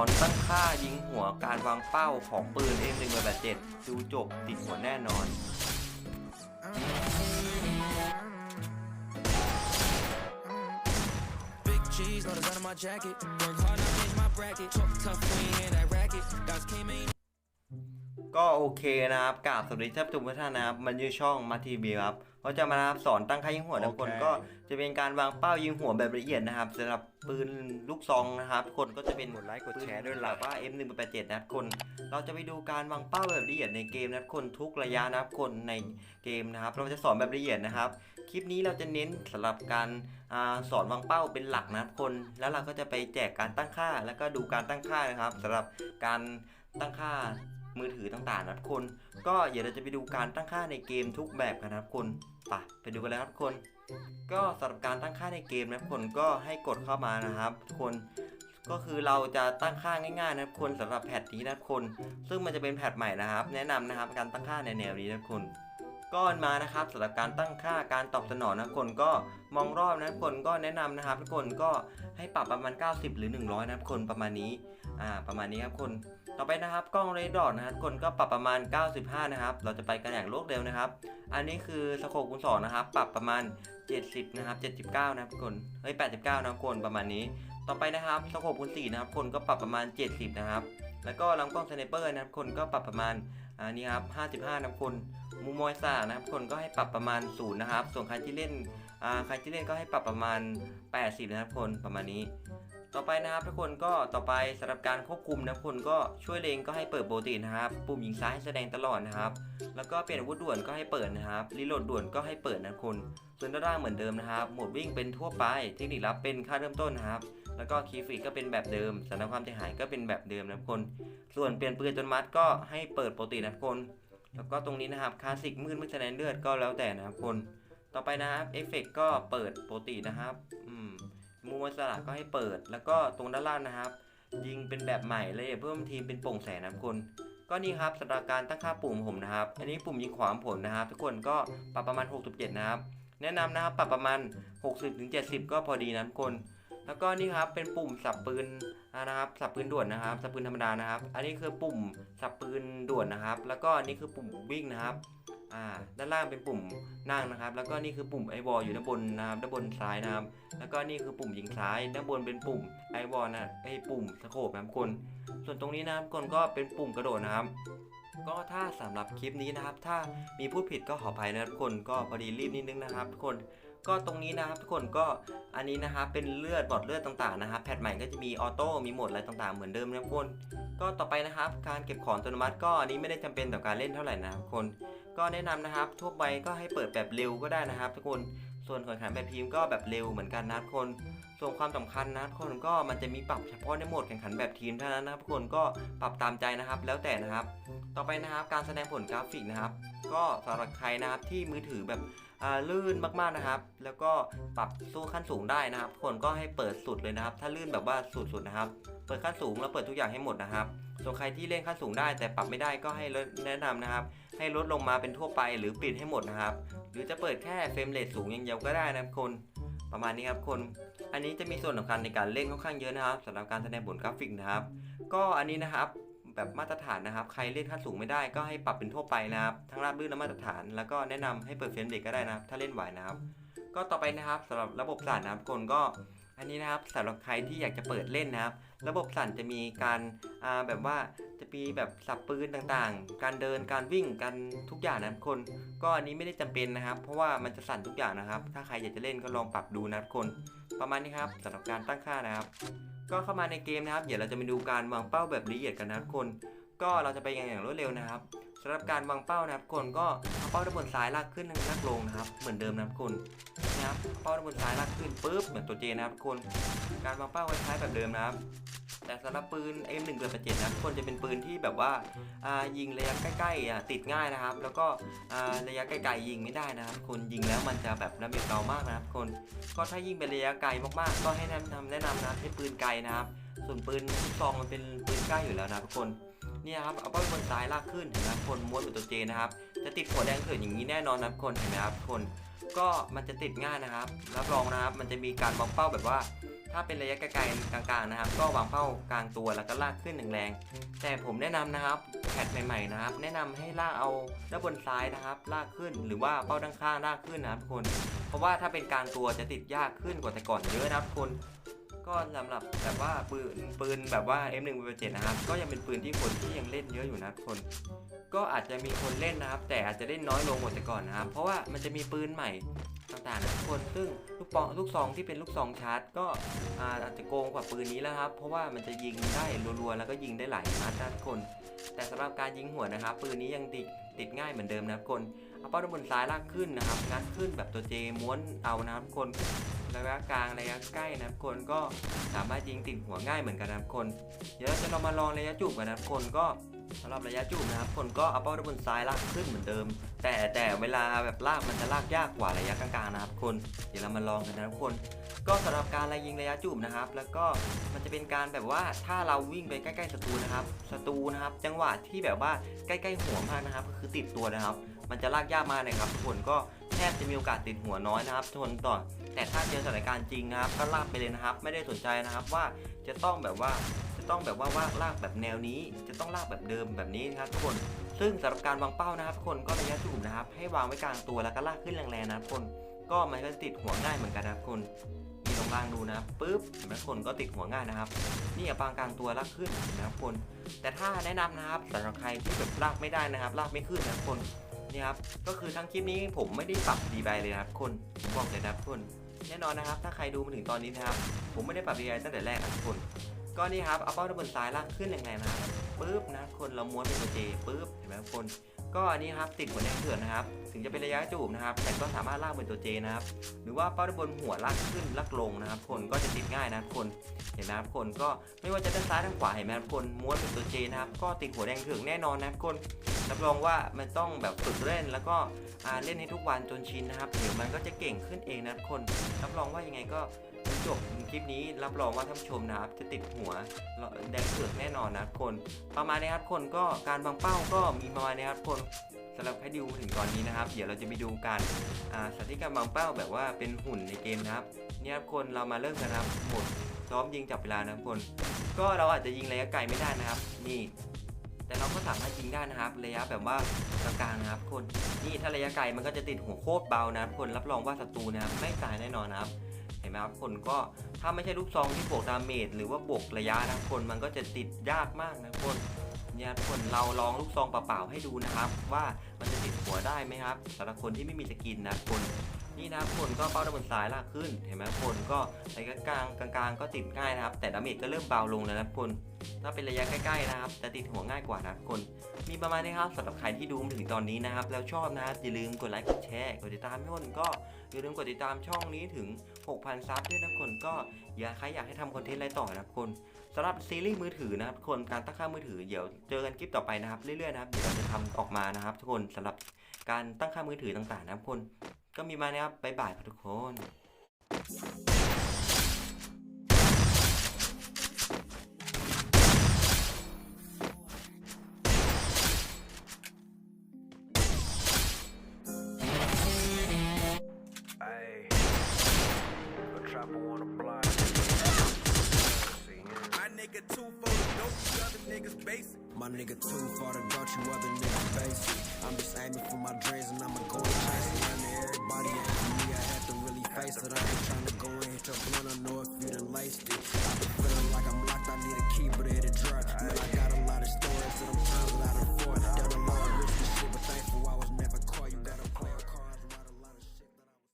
อนตั้งค่ายิงหัวการวางเป้าของปืน M187 ดูจบติดหัวแน่นอน Big cheese, no design on my jacket. Work hard, not change my bracket. Talk tough, we ain't in that racket. Guys came in. ก็โอเคนะครับกราบสวัสดีท่านผู้ชมทุกท่านนะครับ มันอยู่ช่องมาทีบีครับ เขาจะมานะครับสอนตั้งค่ายิงหัวทุกคนโอเคก็จะเป็นการวางเป้ายิงหัวแบบละเอียดนะครับสำหรับปืนลูกซองนะครับทุกคนก็จะเป็นกดไลค์กดปืนแชร์ด้วยหลัล่ะกว่า M187 นะครับคน เราจะไปดูการวางเป้าแบบละเอียดในเกมนะครับคนทุกระยะนะครับคนในเกมนะครับ เราจะสอนแบบละเอียดนะครับ คลิปนี้เราจะเน้นสำหรับการอาสอนวางเป้าเป็นหลักนะครับคน แล้วเราก็จะไปแจกการตั้งค่า แล้วก็ดูการตั้งค่านะครับสำหรับการตั้งค่า มือถือต่างๆนะครับคน ก็เดี๋ยวเราจะไปดูการตั้งค่าในเกมทุกแบบกันนะครับคนไปไปดูกันเลยครับทุกคน ก็สำหรับการตั้งค่าในเกมนะครับคนก็ให้กดเข้ามานะครับทุกคนก็คือเราจะตั้งค่าง่ายๆนะครับคนสำหรับแพทนี้นะครับคน ซึ่งมันจะเป็นแพทใหม่นะครับ แนะนำนะครับการตั้งค่าในแนวนี้นะครับคนก็มานะครับสำหรับการตั้งค่าการตอบสนองนะครับคนก็มองรอบนะครับคนก็แนะนำนะครับทุกคนก็ให้ปรับประมาณ 90 หรือ 100นะครับคนประมาณนี้อ่าประมาณนี้ครับคน ต่อไปนะครับกล้องเรดอร์นะครับคนก็ปรับประมาณ 95 นะครับ เราจะไปกันอย่างรวดเร็วนะครับ อันนี้คือสโคปคูณ2นะครับ ปรับประมาณ 70 นะครับ 79 นะครับคน เฮ้ย 89 นะครับคนประมาณนี้ ต่อไปนะครับสโคปคูณ4นะครับ คนก็ปรับประมาณ 70 นะครับ แล้วก็ลำกล้องสไนเปอร์นะครับ คนก็ปรับประมาณอ่านี่ครับ 55 นะครับคนมุมมอยซ่านะครับ คนก็ให้ปรับประมาณ 0 นะครับ ส่วนใครที่เล่น ใครที่เล่นก็ให้ปรับประมาณ 80 นะครับคนประมาณนี้ ต่อไปนะครับทุกคนก็ต่อไปสำหรับการควบคุมนะคนก็ช่วยเลงก็ให้เปิดปกตินะครับ ปุ่มยิงซ้ายให้แสดงตลอดนะครับ แล้วก็เปลี่ยนอาวุธด่วนก็ให้เปิดนะครับรีโหลดด่วนก็ให้เปิดนะคนส่วนด้านล่างเหมือนเดิมนะครับโหมดวิ่งเป็นทั่วไป เทคนิคลับเป็นค่าเริ่มต้นนะครับแล้วก็คีย์ฟรีก็เป็นแบบเดิมสำหรับความเสียหายก็เป็นแบบเดิมนะคน ส่วนเปลี่ยนปืนจนมัดก็ให้เปิดปกตินะคน แล้วก็ตรงนี้นะครับคลาสสิกมืดไม่แสดงเลือดก็แล้วแต่นะครับคน ต่อไปนะครับเอฟเฟกก็เปิดปกตินะครับ อืมมูมสลักก็ให้เปิด แล้วก็ตรงด้านล่างนะครับ ยิงเป็นแบบใหม่เลยเพิ่มทีมเป็นโปร่งแสงนะครับคุณก็นี่ครับสำหรับการตั้งค่าปุ่มผมนะครับ อันนี้ปุ่มยิงขวางผลนะครับ ทุกคนก็ปรับประมาณ 67 นะครับ แนะนำนะครับปรับประมาณ 60-70 ก็พอดีนะทุกคน แล้วก็นี่ครับเป็นปุ่มสับปืนนะครับ สับปืนด่วนนะครับ สับปืนธรรมดานะครับ อันนี้คือปุ่มสับปืนด่วนนะครับ แล้วก็อันนี้คือปุ่มวิ่งนะครับ อ่าด้านล่างเป็นปุ่มนั่งนะครับ แล้วก็นี่คือปุ่มไอวอลอยู่ด้านบนนะครับด้านบนซ้ายนะครับ แล้วก็นี่คือปุ่มยิงซ้ายด้านบนเป็นปุ่มไอวอลนะไอปุ่มสโคปนะครับคนส่วนตรงนี้นะครับคนก็เป็นปุ่มกระโดดนะครับ ก็ถ้าสำหรับคลิปนี้นะครับ ถ้ามีพูดผิดก็ขออภัยนะครับทุกคนก็พอดีรีบนิดนึงนะครับทุกคน ก็ตรงนี้นะครับทุกคนก็อันนี้นะครับเป็นเลือดบอดเลือดต่างๆนะครับแพทใหม่ก็จะมีออโต้มีโหมดอะไรต่างๆ เหมือนเดิมนะทุกคนก็ต่อไปนะครับ การเก็บของอัตโนมัติ ก็อันนี้ไม่ได้จำเป็นต่อการเล่นเท่าไหร่นะครับทุกคน ก็แนะนำนะครับทั่วไปก็ให้เปิดแบบเร็วก็ได้นะครับ ทุกคนส่วนแข่งขันแบบทีมก็แบบเร็วเหมือนกันนะทุกคนส่วนความสำคัญนะทุกคนก็มันจะมีปรับเฉพาะในโหมดแข่งขันแบบทีมเท่านั้นนะครับทุกคนก็ปรับตามใจนะครับแล้วแต่นะครับ ต่อไปนะครับการแสดงผลกราฟิกนะครับ ก็สำหรับใครนะครับที่มือถือแบบ ลื่นมากๆนะครับ แล้วก็ปรับสู้ขั้นสูงได้นะครับคนก็ให้เปิดสุดเลยนะครับ ถ้าลื่นแบบว่าสุดๆนะครับ เปิดขั้นสูงแล้วเปิดทุกอย่างให้หมดนะครับส่วนใครที่เล่นขั้นสูงได้แต่ปรับไม่ได้ก็ให้แนะนำนะครับ ให้ลดลงมาเป็นทั่วไปหรือปิดให้หมดนะครับ หรือจะเปิดแค่เฟรมเรทสูงอย่างเดียวก็ได้นะครับคนประมาณนี้ครับคน อันนี้จะมีส่วนสำคัญในการเล่นค่อนข้างเยอะนะครับสำหรับการแสดงผลกราฟิกนะครับ ก็อันนี้นะครับ แบบมาตรฐานนะครับ ใครเล่นขั้นสูงไม่ได้ก็ให้ปรับเป็นทั่วไปนะครับ ทั้งราบรื่นและมาตรฐาน แล้วก็แนะนำให้เปิดเฟรมเรทก็ได้นะครับ ถ้าเล่นไหวนะครับ ก็ต่อไปนะครับสำหรับระบบสั่นนะครับคนก็อันนี้นะครับสำหรับใครที่อยากจะเปิดเล่นนะครับ ระบบสั่นจะมีการาแบบว่าจะมีแบบสับปืนต่างๆ การเดินการวิ่งกันทุกอย่างนะครับคน ก็อันนี้ไม่ได้จำเป็นนะครับ เพราะว่ามันจะสั่นทุกอย่างนะครับ ถ้าใครอยากจะเล่นก็ลองปรับดูนะครับคนประมาณนี้ครับสำหรับการตั้งค่านะครับ ก็เข้ามาในเกมนะครับ เดี๋ยวเราจะมาดูการวางเป้าแบบละเอียดกันนะทุกคน ก็เราจะไปอย่างอย่างรวดเร็วนะครับสำหรับการวางเป้านะครับคนก็เอาเป้าด้านบนซ้ายลากขึ้นลากลงนะครับ เหมือนเดิมนะครับคนนะครับเอาเป้าด้านบนซ้ายลากขึ้นปุ๊บเหมือนตัวเจนะครับคน การวางเป้าคล้ายๆแบบเดิมนะครับ แต่สำหรับปืน M1 เดือน7นะครับคนจะเป็นปืนที่แบบว่าายิงระยะใกล้ๆติดง่ายนะครับ แล้วก็ระยะไกลๆยิงไม่ได้นะครับคนยิงแล้วมันจะแบบน้ำเบียเบามากนะครับคนก็ถ้ายิงเป็นระยะไกลมากๆ ก็ให้แนะนำแนะนำนะให้ปืนไกลนะครับ ส่วนปืนลูกซองมันเป็นปืนใกล้อยู่แล้วนะทุกคนเนี่ยครับเอาเป้าบนซ้ายลากขึ้นนไหมครับคนม้วนเป็นตัวเจนะครับจะติดหัวแดงเกิดอย่างนี้แน่นอนนะครับคนเห็นไหมครับคนก็มันจะติดง่ายนะครับ รับรองนะครับ มันจะมีการวางเป้าแบบว่า ถ้าเป็นระยะไกลๆกลางๆนะครับ ก็วางเป้ากลางตัวแล้วก็ลากขึ้นแรงๆแต่ผมแนะนำนะครับแพทใหม่ๆนะครับ แนะนำให้ลากเอาด้านบนซ้ายนะครับ ลากขึ้นหรือว่าเป้าด้านข้างลากขึ้นนะครับทุกคน เพราะว่าถ้าเป็นกลางตัวจะติดยากขึ้นกว่าแต่ก่อนเยอะนะครับทุกคน ก็สำหรับแบบว่าปืนปืนแบบว่า M1 7นะครับ ก็ยังเป็นปืนที่คนที่ยังเล่นเยอะอยู่นะครับทุกคนก็อาจจะมีคนเล่นนะครับ แต่อาจจะเล่นน้อยลงกว่าแต่ก่อนนะครับ เพราะว่ามันจะมีปืนใหม่ต่างๆนะทุกคนซึ่งลูกปองลูกซองที่เป็นลูกซองชาร์จก็อาจจะโกงกว่าปืนนี้แล้วครับ เพราะว่ามันจะยิงได้รัวๆแล้วก็ยิงได้หลายนัดนะทุกคน แต่สำหรับการยิงหัวนะครับ ปืนนี้ยังติดติดง่ายเหมือนเดิมนะครับทุกคนเอาเป้าด้านบนซ้ายลากขึ้นนะครับงัดขึ้นแบบตัวเจม้วนเอานะครับทุกคน ระยะกลางระยะใกล้นะครับคนก็สามารถยิงติดหัวง่ายเหมือนกันนะครับคน เดี๋ยวเราจะเรามาลองระยะจูบกันนะครับคนก็สำหรับระยะจูบนะครับคนก็เอาเป้าด้านบนซ้ายลากขึ้นเหมือนเดิม แต่แต่เวลาแบบลากมันจะลากยากกว่าระยะกลางๆนะครับคน เดี๋ยวเรามาลองกันนะครับคน ก็สำหรับการระยิงระยะจูบนะครับ แล้วก็มันจะเป็นการแบบว่าถ้าเราวิ่งไปใกล้ๆศัตรูนะครับศัตรูนะครับ จังหวะที่แบบว่าใกล้ๆหัวมากนะครับ ก็คือติดตัวนะครับ มันจะลากยากมากเลยครับคนก็แทบจะมีโอกาสติดหัวน้อยนะครับทนต่อ แต่ถ้าเจอสถานการณ์จริงนะครับก็ลากไปเลยนะครับ ไม่ได้สนใจนะครับว่าจะต้องแบบว่าจะต้องแบบว่าว่าลากแบบแนวนี้ จะต้องลากแบบเดิมแบบนี้นะครับทุกคนซึ่งสำหรับการวางเป้านะครับทุกคนก็ระยะจูบนะครับ ให้วางไว้กลางตัวแล้วก็ลากขึ้นแรงๆนะครับทุกคนก็มันก็ติดหัวง่ายเหมือนกันนะครับทุกคนนี่ลองลางดูนะครับปุ๊บเห็นไหมทุกคนก็ติดหัวง่ายนะครับ นี่อะปางกลางตัวลากขึ้นนะครับทุกคน แต่ถ้าแนะนำนะครับสำหรับใครที่แบบลากไม่ได้นะครับ ลากไม่ขึ้นนะครับทุกคนนี่ครับก็คือทั้งคลิปนี้ผมไม่ได้ปรับดีไบเลยนะครับคนบอกเลยนะครับคน แน่นอนนะครับ ถ้าใครดูมาถึงตอนนี้นะครับ ผมไม่ได้ปรับดีไอตั้งแต่แรกนะทุกคนก็นี่ครับเอาเป้าด้านบนซ้ายลากขึ้นแรงๆนะครับปุ๊บนะคนเราม้วนเป็นตัวเจปุ๊บเห็นไหมทุกคน ก็อันนี้ครับติดหัวแดงเถื่อนนะครับ ถึงจะเป็นระยะจูบนะครับ แต่ก็สามารถลากเป็นตัวเจนะครับ หรือว่าเป้าด้านบนหัวลากขึ้นลากลงนะครับ คนก็จะติดง่ายนะครับคนเห็นไหมครับคนก็ไม่ว่าจะด้านซ้ายด้านขวาเห็นไหมครับคนม้วนเป็นตัวเจนะครับ ก็ติดหัวแดงเถื่อนแน่นอนนะครับคนรับรองว่ามันต้องแบบฝึกเล่นแล้วก็เล่นให้ทุกวันจนชินนะครับเดี๋ยวมันก็จะเก่งขึ้นเองนะครับคนรับรองว่ายังไงก็ จบคลิปนี้รับรองว่าท่านผู้ชมนะครับ จะติดหัวแดงเถือกแน่นอนนะครับคน ประมาณนี้ครับคนก็การวางเป้าก็มีประมาณนี้ครับคนสำหรับให้ดูถึงตอนนี้นะครับ เดี๋ยวเราจะไปดูการอ่าสาธิตการวางเป้าแบบว่าเป็นหุ่นในเกมนะครับนี่ครับคนเรามาเริ่มกันนะครับหมดซ้อมยิงจับเวลานะครับคน ก็เราอาจจะยิงระยะไกลไม่ได้นะครับ นี่ แต่เราก็สามารถยิงได้นะครับ ระยะแบบว่ากลางๆนะครับคนนี่ถ้าระยะไกลมันก็จะติดหัวโคตรเบานะครับคนรับรองว่าศัตรูนะครับไม่ตายแน่นอนนะครับ เห็นไหมครับคนก็ถ้าไม่ใช่ลูกซองที่บวกดาเมจหรือว่าบวกระยะนะคนมันก็จะติดยากมากนะคนเนี่ยทุกคนเราลองลูกซองเปล่าๆให้ดูนะครับ ว่ามันจะติดหัวได้ไหมครับสำหรับคนที่ไม่มีสกินนะคน นี่นะครับคนก็เป้าด้านบนซ้ายลากขึ้น เห็นไหมคนก็ระยะกลางกลางๆก็ติดง่ายนะครับ แต่ดาเมจก็เริ่มเบาลงแล้วนะคนถ้าเป็นระยะใกล้ๆนะครับจะติดหัวง่ายกว่านะคน มีประมาณนี้ครับสำหรับใครที่ดูมาถึงตอนนี้นะครับ แล้วชอบนะครับอย่าลืมกดไลค์กดแชร์กดติดตามให้คนก็อย่าลืมกดติดตามช่องนี้ถึง 6,000ซับด้วยนะคนก็อย่าใครอยากให้ทำคอนเทนต์อะไรต่อนะคนสำหรับซีรีส์มือถือนะครับคนการตั้งค่ามือถือเดี๋ยวเจอกันคลิปต่อไปนะครับเรื่อยๆนะครับเดี๋ยวเราจะทำออกมานะครับ ทุกคนสำหรับการตั้งค่ามือถือต่างๆนะครับคน ก็มีมานะครับบ๊ายบายครับทุกคน My nigga two for the dope, you other niggas basic. My nigga two for the dope, you other niggas basic. I'm just aiming for my dreams and I'ma go place that I can